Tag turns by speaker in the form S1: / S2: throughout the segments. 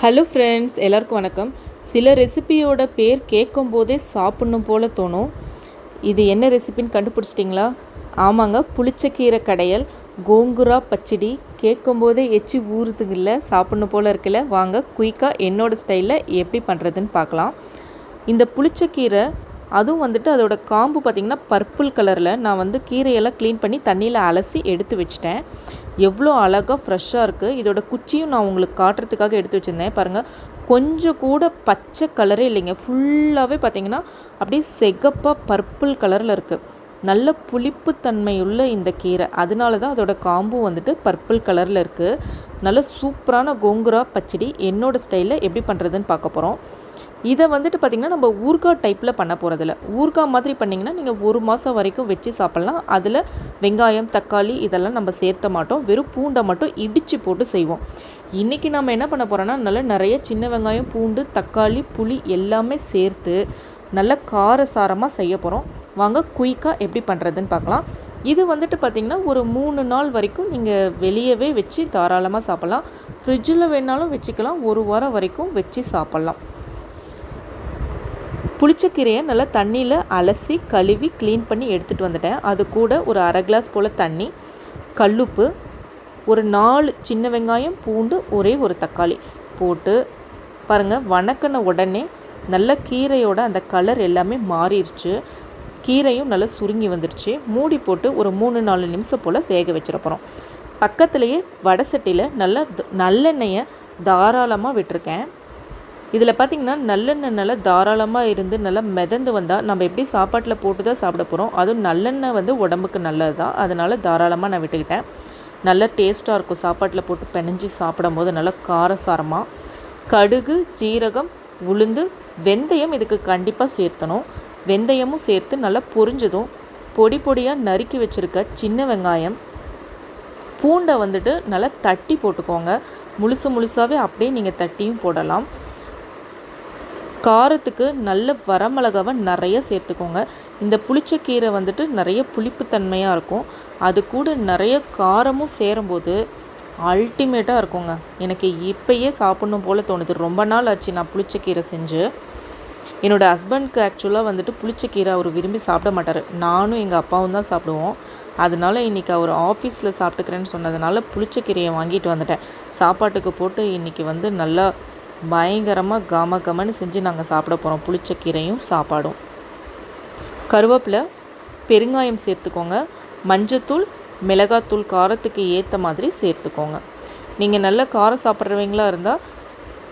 S1: Hello friends எல்லாருக்கும் வணக்கம். சில ரெசிபியோட பேர் கேட்கும் போதே சாப்பிட்ணும் போல் தோணும். இது என்ன ரெசிபின்னு கண்டுபிடிச்சிட்டிங்களா? ஆமாங்க புளிச்சக்கீரை கடையல் கோங்குரா பச்சடி. கேட்கும் போதே எச்சி ஊறுதுங்கல்ல சாப்பிட்ணும் போல் இருக்குல்ல. வாங்க குயிக்காக என்னோடய ஸ்டைலில் எப்படி பண்ணுறதுன்னு பார்க்கலாம். இந்த புளிச்சக்கீரை அதுவும் வந்துட்டு அதோட காம்பு பார்த்திங்கன்னா பர்பிள் கலரில். நான் வந்து கீரையெல்லாம் க்ளீன் பண்ணி தண்ணியில் அலசி எடுத்து வச்சிட்டேன். எவ்வளோ அழகாக ஃப்ரெஷ்ஷாக இருக்குது இதோட குச்சியும் நான் உங்களுக்கு காட்டுறதுக்காக எடுத்து வச்சுருந்தேன். பாருங்கள் கொஞ்சம் கூட பச்சை கலரே இல்லைங்க. ஃபுல்லாகவே பார்த்திங்கன்னா அப்படியே செகப்பாக பர்பிள் கலரில் இருக்குது நல்ல புளிப்புத்தன்மையுள்ள இந்த கீரை. அதனால தான் அதோட காம்பு வந்துட்டு பர்பிள் கலரில் இருக்குது நல்ல சூப்பரான கோங்குரா பச்சடி. என்னோடய ஸ்டைலில் எப்படி பண்ணுறதுன்னு பார்க்க போகிறோம் இதை வந்துட்டு பார்த்திங்கன்னா நம்ம ஊறுகாய் டைப்பில் பண்ண போகிறதில்ல ஊறுகாய் மாதிரி பண்ணிங்கன்னா நீங்கள் ஒரு மாதம் வரைக்கும் வச்சு சாப்பிட்லாம். அதில் வெங்காயம் தக்காளி இதெல்லாம் நம்ம சேர்த்த மாட்டோம். வெறும் பூண்டை மட்டும் இடித்து போட்டு செய்வோம். இன்றைக்கி நம்ம என்ன பண்ண போகிறோன்னா நல்லா நிறைய சின்ன வெங்காயம் பூண்டு தக்காளி புளி எல்லாமே சேர்த்து நல்ல காரசாரமாக செய்ய போகிறோம் வாங்க குயிக்காக எப்படி பண்ணுறதுன்னு பார்க்கலாம். இது வந்துட்டு பார்த்திங்கன்னா ஒரு மூணு நாள் வரைக்கும் நீங்கள் வெளியவே வச்சு தாராளமாக சாப்பிட்லாம். ஃப்ரிட்ஜில் வேணாலும் வச்சுக்கலாம். ஒரு வாரம் வரைக்கும் வச்சு சாப்பிட்லாம். புளிச்சக்கீரையை நல்லா தண்ணியில் அலசி கழுவி க்ளீன் பண்ணி எடுத்துகிட்டு வந்துட்டேன். அது கூட ஒரு அரை கிளாஸ் போல் தண்ணி கல்லுப்பு ஒரு நாலு சின்ன வெங்காயம் பூண்டு ஒரே ஒரு தக்காளி போட்டு பாருங்கள் வணக்கின உடனே நல்ல கீரையோட அந்த கலர் எல்லாமே மாறிடுச்சு. கீரையும் நல்லா சுருங்கி வந்துடுச்சு. மூடி போட்டு ஒரு மூணு நாலு நிமிஷம் போல் வேக வச்சிட போகிறோம் பக்கத்துலேயே வடை சட்டியில் நல்லா நல்லெண்ணெயை தாராளமாக விட்டுருக்கேன். இதில் பார்த்திங்கன்னா நல்லெண்ணெய் நல்லா தாராளமாக இருந்து நல்லா மிதந்து வந்தால் நம்ம எப்படி சாப்பாட்டில் போட்டு தான் சாப்பிட போகிறோம் அதுவும் நல்லெண்ணெய் வந்து உடம்புக்கு நல்லது தான் அதனால் தாராளமாக நான் விட்டுக்கிட்டேன். நல்ல டேஸ்ட்டாக இருக்கும் சாப்பாட்டில் போட்டு பெனஞ்சி சாப்பிடும் போது நல்லா காரசாரமாக கடுகு ஜீரகம் உளுந்து வெந்தயம் இதுக்கு கண்டிப்பாக சேர்த்தணும். வெந்தயமும் சேர்த்து நல்லா பொரிஞ்சதும் பொடி பொடியாக நறுக்கி வச்சுருக்க சின்ன வெங்காயம் பூண்டை வந்துட்டு நல்லா தட்டி போட்டுக்கோங்க. முழுசு முழுசாகவே அப்படியே நீங்கள் தட்டியும் போடலாம். காரத்துக்கு நல்ல வரமிளகாவை நிறைய சேர்த்துக்கோங்க. இந்த புளிச்சக்கீரை வந்துட்டு நிறைய புளிப்புத்தன்மையாக இருக்கும். அது கூட நிறைய காரமும் சேரும்போது அல்டிமேட்டாக இருக்குங்க. எனக்கு இப்போயே சாப்பிட்ணும் போல் தோணுது. ரொம்ப நாள் ஆச்சு நான் புளிச்சக்கீரை செஞ்சு. என்னோடய ஹஸ்பண்ட்க்கு ஆக்சுவலாக வந்துட்டு புளிச்சக்கீரை அவர் விரும்பி சாப்பிட மாட்டார். நானும் எங்கள் அப்பாவும் தான் சாப்பிடுவோம். அதனால இன்றைக்கி அவர் ஆஃபீஸில் சாப்பிட்டுக்கிறேன்னு சொன்னதுனால புளிச்சக்கீரையை வாங்கிட்டு வந்துட்டேன். சாப்பாட்டுக்கு போட்டு இன்றைக்கி வந்து நல்லா பயங்கரமாக கம கமன்னு செஞ்சு நாங்கள் சாப்பிட போகிறோம் புளிச்ச கீரையும் சாப்பாடும். கருவேப்பிலை பெருங்காயம் சேர்த்துக்கோங்க. மஞ்சத்தூள் மிளகாத்தூள் காரத்துக்கு ஏற்ற மாதிரி சேர்த்துக்கோங்க. நீங்கள் நல்ல காரம் சாப்பிட்றவங்களா இருந்தால்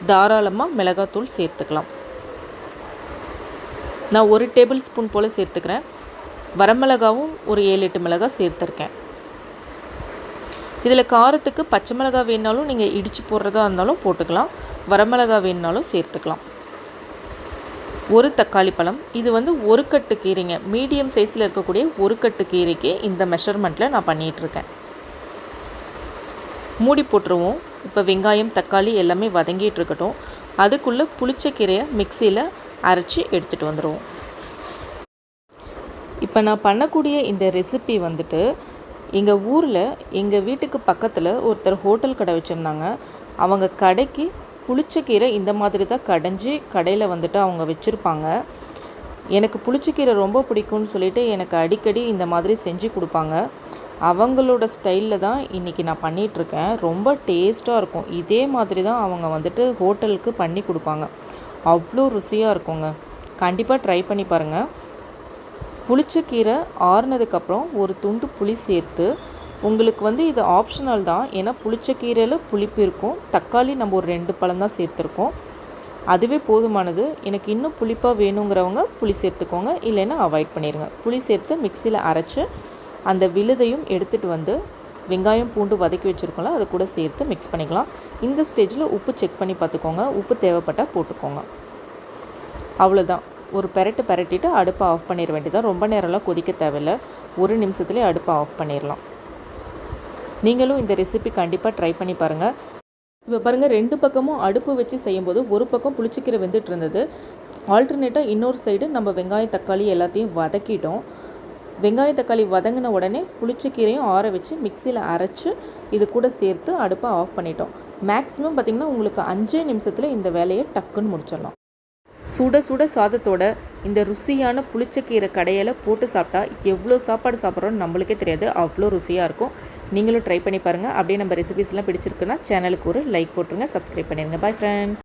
S1: தாராளமாக மிளகாத்தூள் சேர்த்துக்கலாம். நான் ஒரு டேபிள் ஸ்பூன் போல் சேர்த்துக்கிறேன். வரமிளகாவும் ஒரு ஏழு எட்டு மிளகாய் சேர்த்துருக்கேன். இதில் காரத்துக்கு பச்சை மிளகாய் வேணாலும் நீங்கள் இடித்து போடுறதா இருந்தாலும் போட்டுக்கலாம். வரமிளகா வேணுனாலும் சேர்த்துக்கலாம். ஒரு தக்காளி பழம். இது வந்து ஒரு கட்டு கீரைங்க. மீடியம் சைஸில் இருக்கக்கூடிய ஒரு கட்டு கீரைக்கு இந்த மெஷர்மெண்ட்டில் நான் பண்ணிகிட்ருக்கேன். மூடி போட்டுருவோம். இப்போ வெங்காயம் தக்காளி எல்லாமே வதங்கிட்டு இருக்கட்டும் அதுக்குள்ளே புளிச்ச கீரையை மிக்சியில் அரைச்சி எடுத்துகிட்டு வந்துடுவோம் இப்போ நான் பண்ணக்கூடிய இந்த ரெசிபி வந்துட்டு எங்கள் ஊரில் எங்கள் வீட்டுக்கு பக்கத்தில் ஒருத்தர் ஹோட்டல் கடை வச்சுருந்தாங்க. அவங்க கடைக்கு புளிச்சக்கீரை இந்த மாதிரி தான் கடைஞ்சி கடையில் வந்துட்டு அவங்க வச்சுருப்பாங்க. எனக்கு புளிச்சக்கீரை ரொம்ப பிடிக்கும்னு சொல்லிட்டு எனக்கு அடிக்கடி இந்த மாதிரி செஞ்சு கொடுப்பாங்க. அவங்களோட ஸ்டைலில் தான் இன்றைக்கி நான் பண்ணிகிட்ருக்கேன் ரொம்ப டேஸ்ட்டாக இருக்கும். இதே மாதிரி தான் அவங்க வந்துட்டு ஹோட்டலுக்கு பண்ணி கொடுப்பாங்க. அவ்வளோ ருசியாக இருக்குங்க. கண்டிப்பாக ட்ரை பண்ணி பாருங்கள் புளிச்சக்கீரை ஆறுனதுக்கப்புறம் ஒரு துண்டு புளி சேர்த்து உங்களுக்கு வந்து இது ஆப்ஷனல் தான். ஏன்னா புளிச்சக்கீரையில் புளிப்பு இருக்கும். தக்காளி நம்ம ஒரு ரெண்டு பழம் தான் சேர்த்துருக்கோம். அதுவே போதுமானது. எனக்கு இன்னும் புளிப்பாக வேணுங்கிறவங்க புளி சேர்த்துக்கோங்க. இல்லைன்னா அவாய்ட் பண்ணிடுங்க புளி சேர்த்து மிக்சியில் அரைச்சி அந்த விழுதையும் எடுத்துகிட்டு வந்து வெங்காயம் பூண்டு வதக்கி வச்சுருக்கோம்ல அதை கூட சேர்த்து மிக்ஸ் பண்ணிக்கலாம். இந்த ஸ்டேஜில் உப்பு செக் பண்ணி பார்த்துக்கோங்க. உப்பு தேவைப்பட்டால் போட்டுக்கோங்க. அவ்வளோதான் ஒரு பெரட்டு பெரட்டிட்டு அடுப்பை ஆஃப் பண்ணிட வேண்டியதான் ரொம்ப நேரம்லாம் கொதிக்க தேவையில்லை. ஒரு நிமிஷத்துலேயே அடுப்பை ஆஃப் பண்ணிடலாம். நீங்களும் இந்த ரெசிபி கண்டிப்பாக ட்ரை பண்ணி பாருங்கள் இப்போ பாருங்கள் ரெண்டு பக்கமும் அடுப்பு வச்சு செய்யும்போது ஒரு பக்கம் புளிச்சிக்கீரை வெந்துட்டு இருந்தது ஆல்டர்னேட்டாக இன்னொரு சைடு நம்ம வெங்காயம் தக்காளி எல்லாத்தையும் வதக்கிட்டோம். வெங்காய தக்காளி வதங்கின உடனே புளிச்சக்கீரையும் ஆற வச்சு மிக்சியில் அரைச்சி இது கூட சேர்த்து அடுப்பை ஆஃப் பண்ணிட்டோம். மேக்ஸிமம் பார்த்திங்கன்னா உங்களுக்கு அஞ்சே நிமிஷத்தில் இந்த வேலையை டக்குன்னு முடிச்சிடலாம். சுட சுட சாதத்தோட இந்த ருசியான புளிச்சக்கீரை கடையில் போட்டு சாப்பிட்டா எவ்வளோ சாப்பாடு சாப்பிட்றோன்னு நம்மளுக்கே தெரியாது. அவ்வளோ ருசியாக இருக்கும். நீங்களும் ட்ரை பண்ணி பாருங்கள் அப்படியே நம்ம ரெசிபிஸ்லாம் பிடிச்சிருக்குன்னா சேனலுக்கு ஒரு லைக் போட்டுருங்க. சப்ஸ்கிரைப் பண்ணிடுங்க பாய் ஃப்ரெண்ட்ஸ்